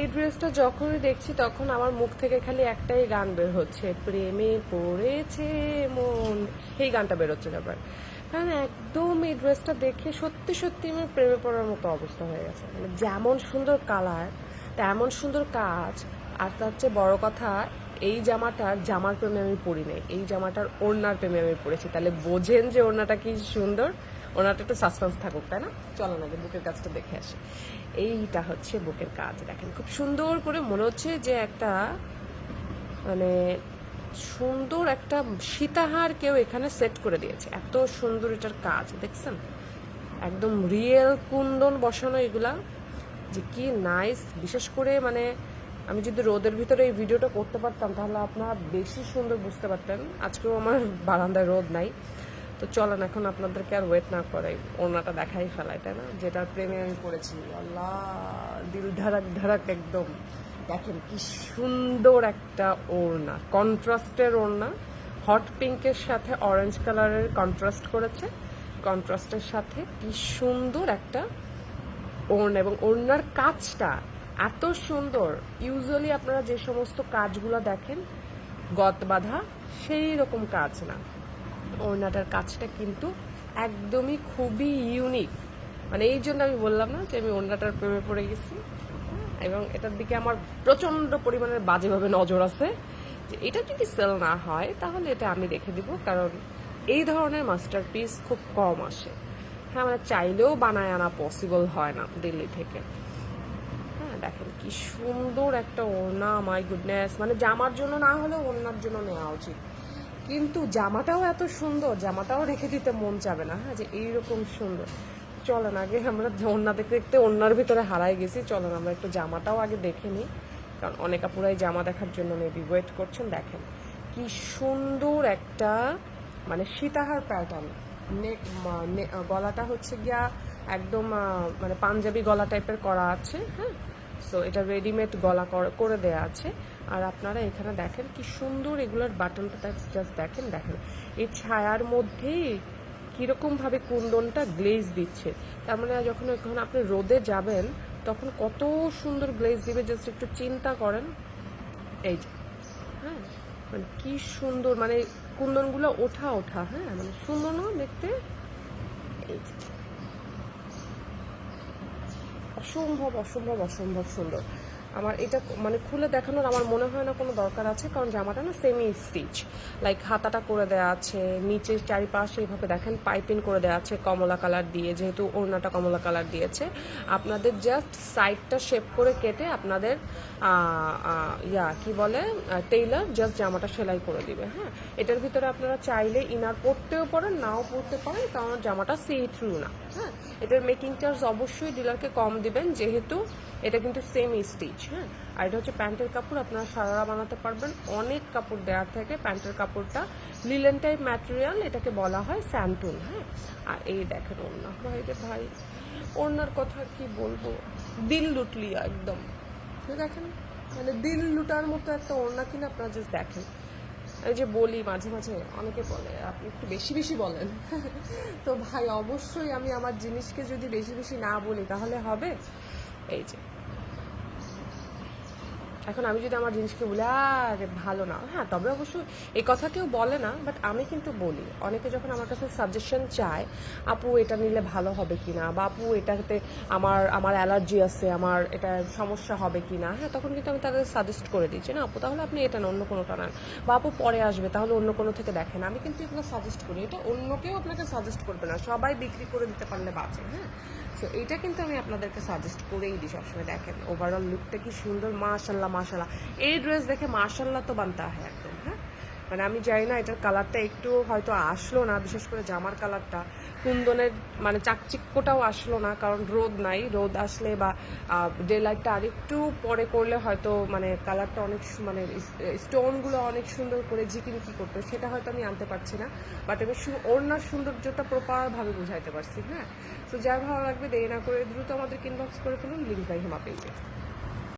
এই ড্রেসটা যখনই দেখছি, তখন আমার মুখ থেকে খালি একটাই গান বের হচ্ছে, প্রেমে পড়েছে মন। এই গানটা বের হচ্ছে ব্যাপার কারণ একদম এই ড্রেসটা দেখে সত্যি সত্যি আমার প্রেমে পড়ার মতো অবস্থা হয়ে গেছে। মানে যেমন সুন্দর কালার, তেমন সুন্দর কাজ, আর তার চেয়ে বড় কথা, এই জামাটার জামার প্রেমে আমি পড়ি নাই, এই জামাটার ওড়নার প্রেমে আমি পড়েছি। তাহলে বোঝেন যে ওড়নাটা কি সুন্দর? ওনাটা একটু সাসপেন্স থাকুক, তাই না? চলো না বুকের কাজটা দেখে আসি। এইটা হচ্ছে বুকের কাজ, দেখেন, খুব সুন্দর করে মনে হচ্ছে যে একটা মানে সুন্দর একটা সীতাহার কেউ এখানে সেট করে দিয়েছে। এত সুন্দর এটার কাজ, দেখছেন? একদম রিয়েল কুন্দন বসানো এগুলা, যে কি নাইস বিশেষ করে মানে আমি যদি রোদের ভিতরে এই ভিডিওটা করতে পারতাম, তাহলে আপনারা বেশি সুন্দর বুঝতে পারতেন। আজকেও আমার বারান্দায় রোদ নাই। তো চলেন, এখন আপনাদেরকে আর ওয়েট না করাই। ওড়নাটা দেখাই ফেলাই তাই না? যেটার প্রেমে আমি পড়েছি। আল্লাহ, দিল ধারাক ধারাক একদম। দেখেন কি সুন্দর একটা ওড়না, কন্ট্রাস্টের ওড়না। হট পিঙ্কের সাথে অরেঞ্জ কালারের কন্ট্রাস্ট করেছে। কন্ট্রাস্টের সাথে কি সুন্দর একটা ওড়না এবং ওড়নার কাজটা এত সুন্দর। ইউজুয়ালি আপনারা যে সমস্ত কাজগুলো দেখেন গত বাঁধা, সেই রকম কাজ না। ওড়নাটার কাজটা কিন্তু একদমই খুবই ইউনিক মানে এই জন্য আমি বললাম না যে আমি ওড়নাটার প্রেমে পড়ে গেছি। এবং এটার দিকে আমার প্রচণ্ড পরিমাণের বাজেভাবে নজর আছে যে এটা যদি সেল না হয়, তাহলে এটা আমি রেখে দিব, কারণ এই ধরনের মাস্টারপিস খুব কম আসে। হ্যাঁ মানে চাইলেও বানায় আনা পসিবল হয় না দিল্লি থেকে। হ্যাঁ দেখেন কি সুন্দর একটা ওড়না মাই গুডনেস মানে জামার জন্য না হলেও ওড়নার জন্য নেওয়া উচিত। কিন্তু জামাটাও এত সুন্দর, জামাটাও রেখে দিতে মন চাবে না হ্যাঁ যে এইরকম সুন্দর। চলেন, আগে আমরা ওড়না দেখতে দেখতে ওড়নার ভিতরে হারাই গেছি, চলেন, আমরা একটু জামাটাও আগে দেখে নিই। কারণ অনেক আপুরাই জামা দেখার জন্য মেবি ওয়েট করছেন, দেখেন। কি সুন্দর একটা মানে সীতাহার প্যাটার্ন নেক গলাটা হচ্ছে গিয়া একদম মানে পাঞ্জাবি গলা টাইপের করা আছে হ্যাঁ? সো এটা রেডিমেড গলা করে দেয়া আছে। আর আপনারা এখানে দেখেন কি সুন্দর এগুলোর বাটনটা জাস্ট দেখেন দেখেন। এই ছায়ার মধ্যেই কীরকম ভাবে কুন্দনটা গ্লেজ দিচ্ছে। তার মানে যখন যখন আপনি রোদে যাবেন, তখন কত সুন্দর গ্লেজ দিবে জাস্ট একটু চিন্তা করেন। এই যে হ্যাঁ? মানে কি সুন্দর মানে কুন্দনগুলো ওঠা ওঠা হ্যাঁ? মানে সুন্দর না দেখতে? এই যে। অসম্ভব অসম্ভব অসম্ভব সুন্দর। আমার এটা মানে খুলে দেখানোর আমার মনে হয় না কোনো দরকার আছে, কারণ জামাটা না সেমি স্টিচ লাইক হাতাটা করে দেওয়া আছে, নিচের চারিপাশে এইভাবে দেখেন পাইপিং করে দেওয়া আছে কমলা কালার দিয়ে, যেহেতু ওড়নাটা কমলা কালার দিয়েছে। আপনাদের জাস্ট সাইডটা শেপ করে কেটে আপনাদের ইয়া, কি বলে টেইলার জাস্ট জামাটা সেলাই করে দিবে হ্যাঁ? এটার ভিতরে আপনারা চাইলে ইনার পরতেও পারেন, নাও পরতে পারেন, কারণ জামাটা সি থ্রু না হ্যাঁ? এটার মেকিং চার্জ অবশ্যই ডিলারকে কম দিবেন, যেহেতু এটা কিন্তু সেম স্টিচ হ্যাঁ আর এটা হচ্ছে প্যান্টের কাপড়, আপনারা সারারা বানাতে পারবেন। অনেক কাপড় দেওয়ার থেকে প্যান্টের কাপড়টা। লিলেন টাইপ ম্যাটেরিয়াল এটাকে বলা হয় স্যান্টুন হ্যাঁ? আর এই দেখেন ওড়না। ভাই রে ভাই, ওড়নার কথা কি বলব? দিল লুটলিয়া একদম। দেখেন মানে দিল লুটার মতো একটা ওড়না কিনা আপনারা জাস্ট দেখেন। এই যে বলি মাঝে মাঝে অনেকে বলে, আপনি একটু বেশি বেশি বলেন। তো ভাই, অবশ্যই আমি আমার জিনিসকে যদি বেশি বেশি না বলি, তাহলে হবে? এই যে এখন আমি যদি আমার জিনিসকে বলি, আরে, ভালো না। হ্যাঁ তবে অবশ্য এই কথা কেউ বলে না বাট আমি কিন্তু বলি। অনেকে যখন আমার কাছে সাজেশন চায়, আপু, এটা নিলে ভালো হবে কি না বা, আপু, এটাতে আমার আমার অ্যালার্জি আছে, আমার এটা সমস্যা হবে কি না হ্যাঁ তখন কিন্তু আমি তাদের সাজেস্ট করে দিচ্ছি না, আপু, তাহলে আপনি এটা অন্য কোনোটা নেন। বা, আপু, পরে আসবে, তাহলে অন্য কোনো থেকে দেখেন। আমি কিন্তু এগুলো সাজেস্ট করি। এটা অন্য কেউ আপনাকে সাজেস্ট করবে না। সবাই বিক্রি করে দিতে পারলে বাঁচে হ্যাঁ? তো এইটা কিন্তু আমি আপনাদেরকে সাজেস্ট করেই দিই সবসময়। দেখেন ওভারঅল লুকটা কি সুন্দর মাশাল্লাহ মাশাল্লাহ এই ড্রেস দেখে মাশাল্লাহ তো বানতে হয় একদম হ্যাঁ? মানে আমি জানি না এটার কালারটা একটু হয়তো আসলো না, বিশেষ করে জামার কালারটা কুন্দনের মানে চাকচিক্যটাও আসলো না, কারণ রোদ নাই। রোদ আসলে বা ডে লাইটটা আরেকটু পরে করলে হয়তো মানে কালারটা অনেক মানে স্টোনগুলো অনেক সুন্দর করে ঝিকিমিকি করতো, সেটা হয়তো আমি আনতে পারছি না। বাট আমি ওড়নার সৌন্দর্যটা প্রপারভাবে বুঝাইতে পারছি হ্যাঁ? তো যার ভালো লাগবে দেরি না করে দ্রুত আমাদের ইনবক্স করে ফেলুন লিঙ্ক বাই হিমা পেজে